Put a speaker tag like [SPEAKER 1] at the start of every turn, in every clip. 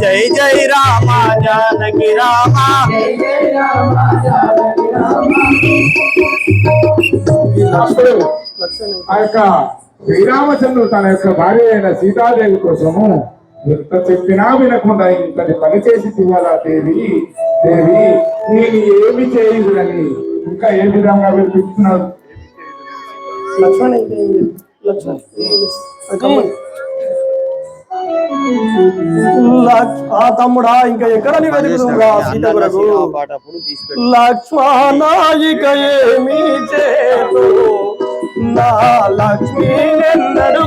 [SPEAKER 1] జై జై రామ జానకి రామ.
[SPEAKER 2] ఆ యొక్క శ్రీరామచంద్రుడు తన యొక్క భార్య అయిన సీతాదేవి కోసము ఎంత చెప్పినా వినకుండా ఇంతటి పని చేసి తీయాలా దేవి? దేవి నేను ఏమి చేయదులని ఇంకా ఏ విధంగా పిలుపుతున్నాడు
[SPEAKER 3] లక్ష్మణ్. లక్ష్మణ్ ఆ కమ్మని. లక్ష్- ఆ తమ్ముడా ఇంకా ఎక్కడ నీ వెతుకుతుందా సీత కొరకు లక్ష్మణాయిక ఏమి చేతు? నా లక్ష్మీ నెన్నడు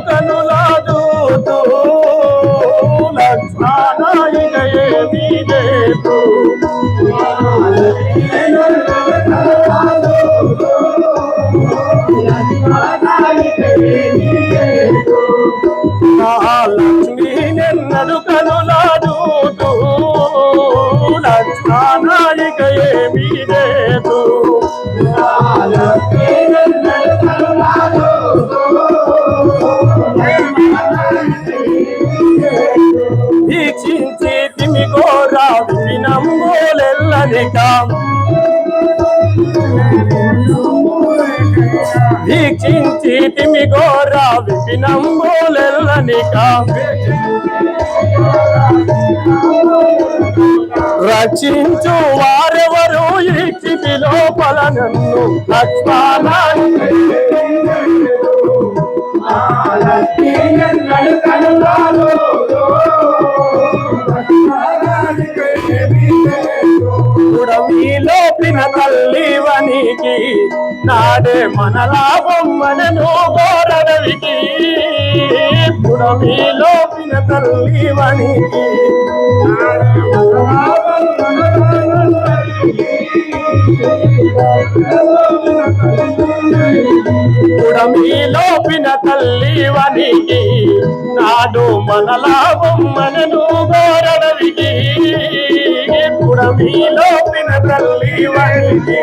[SPEAKER 3] వీక్షించి తిమి గోరా వినంబోలెల్లనిక వీక్షించి తిమి గోరా వినంబోలెల్లనిక రచించు వారెవరు ఈ క్షితి లోపల నన్ను లోపిన ఉడమిలో పిన తల్లి వనికి నాడే మనలా బొమ్మనను గోరడవికి పుడమిలో పిన తల్లి వనికి లోపిన వనికి నాడు మనలా బొమ్మనను గోరడవికి పుడమిలో లోపిన తల్లి వనికి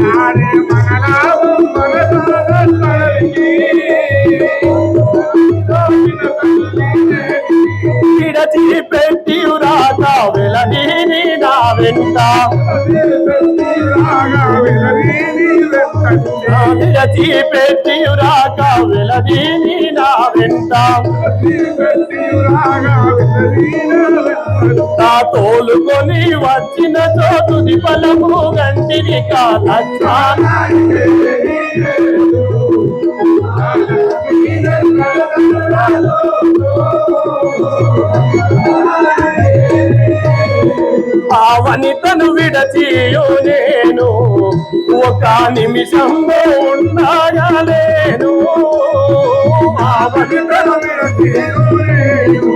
[SPEAKER 3] నాడే మనలా విడచి పెట్టి రాక వెలదీని నా వెంట. విడచి పెట్టి రాక వెలదీని నా వెంట నా తోలుకొని వచ్చిన చోటుది ఫలము గంటిని కాదచ్చా Thank you. పావని తను విడచియో నేను. ఒక నిమిషంలో ఉండగలేను ఆవనితను విడచియో నేను.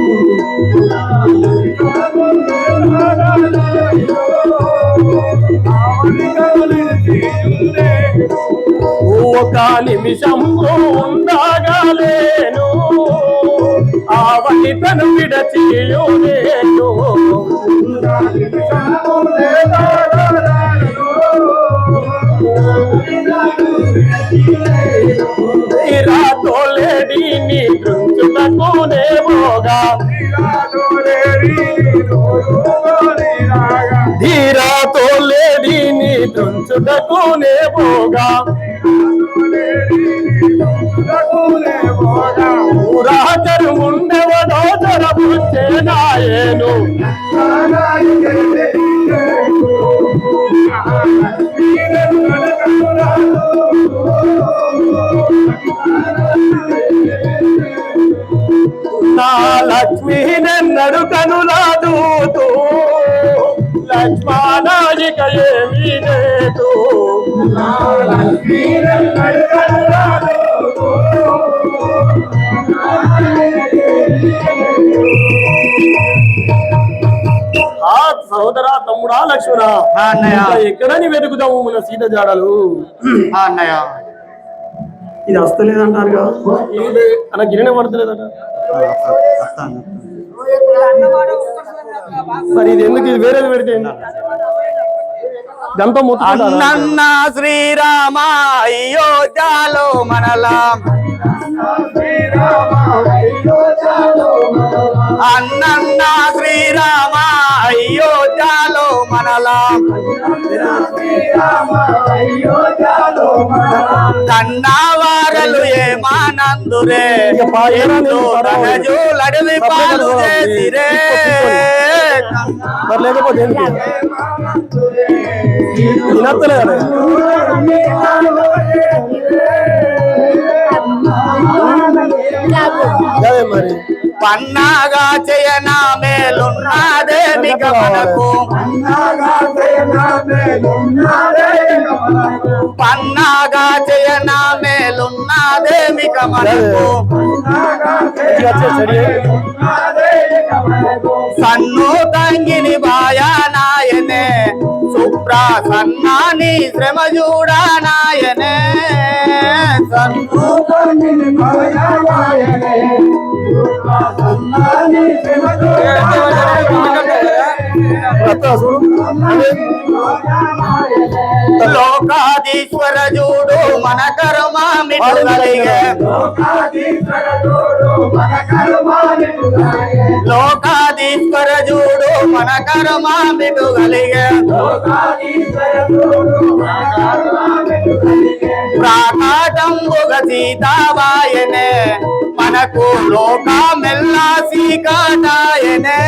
[SPEAKER 3] ఒక నిమిషంలో ఉండగలేను ఆవని తను విడచియో నేను. రాతో లేడి నీ దృంచుటకునే పోగా ధీరాతో లేడి నీ ఉండవడో జరబుచ్చే నా లక్ష్మీ నన్నడు కనులాదూతూ లక్ష్మణాయిక ఏమీ లేదు. సోదరా తమ్ముడా లక్ష్మణ. ఇంకా ఎక్కడని వెతుకుతాము మన సీత జాడలు?
[SPEAKER 1] ఆ అన్నయ్య.
[SPEAKER 3] ఇది ఇది అన్న గిన్నె పడతలేదట.
[SPEAKER 1] వస్తాను
[SPEAKER 3] మరి ఇది ఎందుకు? ఇది వేరేది పెడితే మొత్తం
[SPEAKER 1] అన్నన్న శ్రీరామ అయోధ్యలో మనలా.
[SPEAKER 2] శ్రీరామ అయోధ్యలో మనలా.
[SPEAKER 1] అన్నన్న ఏమానందురే పాలు చేసిరే
[SPEAKER 3] మరి లేకపోతే ఏంటి? వినత్తలేదు అదే మరి.
[SPEAKER 1] పన్నాగా చేయన మేలున్నదే మిక మనకు. పన్నాగా చేయన
[SPEAKER 3] చెడి
[SPEAKER 1] సన్ను తంగిని బాయా నాయనే సుప్రా సన్నాని శ్రమ చూడా నాయనే సన్ను
[SPEAKER 3] రత్త చూడు
[SPEAKER 1] లోకాధీశ్వర చూడు మన కర్మ మిటుగలిగే లోకాధీశ్వర చూడు మన కర్మ మిటుగలిగే ప్రాకాటంబుగ సీతాబాయనే మనకు లోకమెల్లా సీకాటాయనే.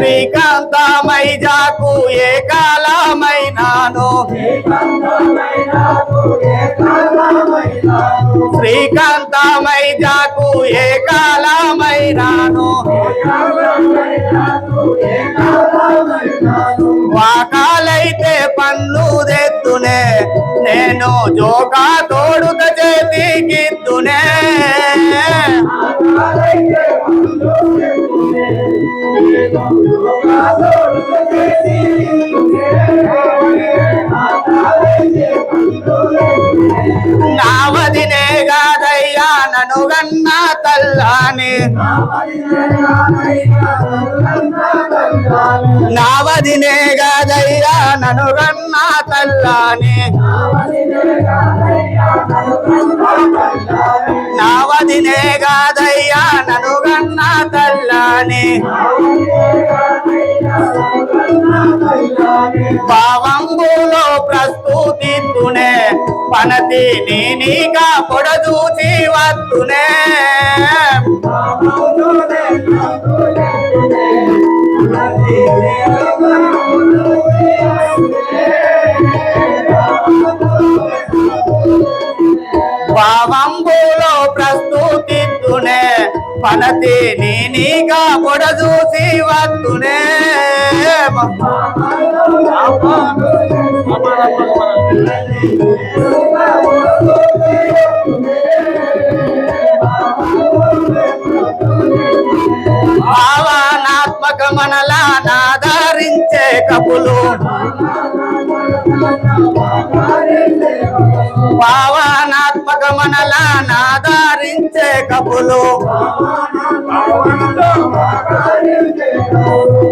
[SPEAKER 1] శ్రీకాంతమై జాకు ఏ కాలమైనాను? శ్రీకాంతమై జాకు ఏ కాలమైనాను? వాకాలైతే పన్ను తెత్తునే నేను జోకా తోడుత చేతికిత్తునే నావదినే కాదయ్యా నను గన్న తల్లాని. నావదినే కాదయ్యా నను గన్న తల్లాని. నావదినే కాదయ్యా నను గన్న తల్లాని. భావంబులో ప్రస్తుతిత్తునే పనతి నీనిగా పొడదూచి వత్తునే. భావంబులో ప్రస్తుతిత్తునే పనతి నీనిగా పొడదూచి వత్తునే. భావనాత్మక మనలా నాదరించే కపులు. భావనాత్మక మనలా నాదరించే కపులు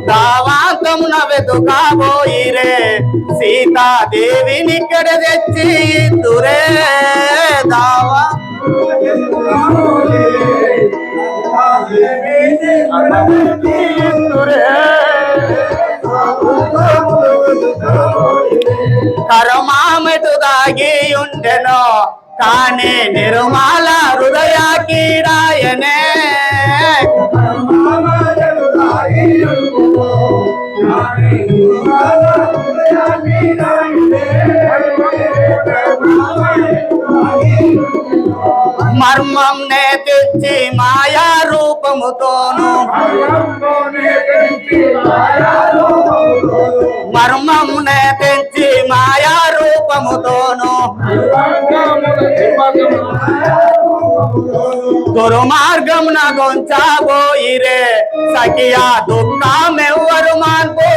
[SPEAKER 1] దావాంతమున ದೇವಿನಿ ಕಡದೆಚ್ಚಿ ತುರೆ ದಾವ ಕರಮಾಮಟುದಾಗಿ ಉಂಡೆನೋ ತಾನೇ ನಿರ್ಮಾಲ ಹೃದಯ ಕೀಡಾಯನೇ ಕರಮಾಮಟುದಾಗಿ ಉಂಡೆನೋ ತಾನೇ ನಿರ್ಮಾಲ మర్మం నే తెచ్చి మాయా రూపముతోను మర్మం నే తెచ్చి మాయా రూపముతోను దుర్మార్గమున గొంచాబోయిరే సఖియా దుఃఖమెవ్వరు మాన్పోతుందురే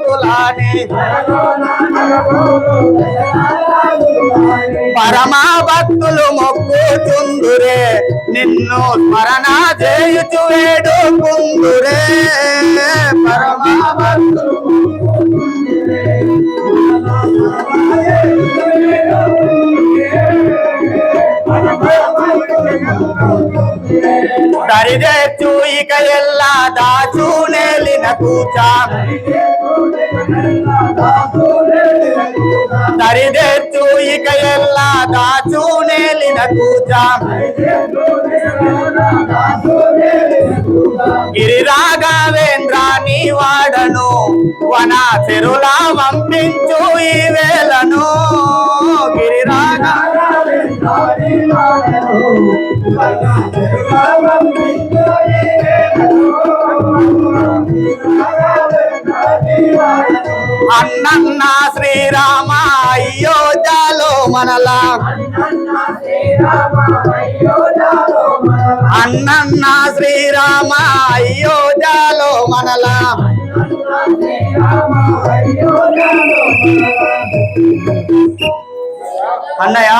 [SPEAKER 1] దశరథ పరమా భక్తులు మొక్కుతుందురే నిన్ను స్మరణ చేయుచు వేడుకుందురే పరమా భక్తులు దరిదేచు ఇక ఎల్లా దాచు నేలిన కూచా. దరిదేచు ఇక ఎల్లా దాచు నేలిన కూచా. గిరి రాఘవేంద్ర నీ వాడను వన చెరులా పంపించు ఈ వేలను గిరి అన్నన్న శ్రీరామ అయ్యో జాలో మనలా. అన్నన్న శ్రీరామ అయ్యో జాలో మనలా. అన్నయ్య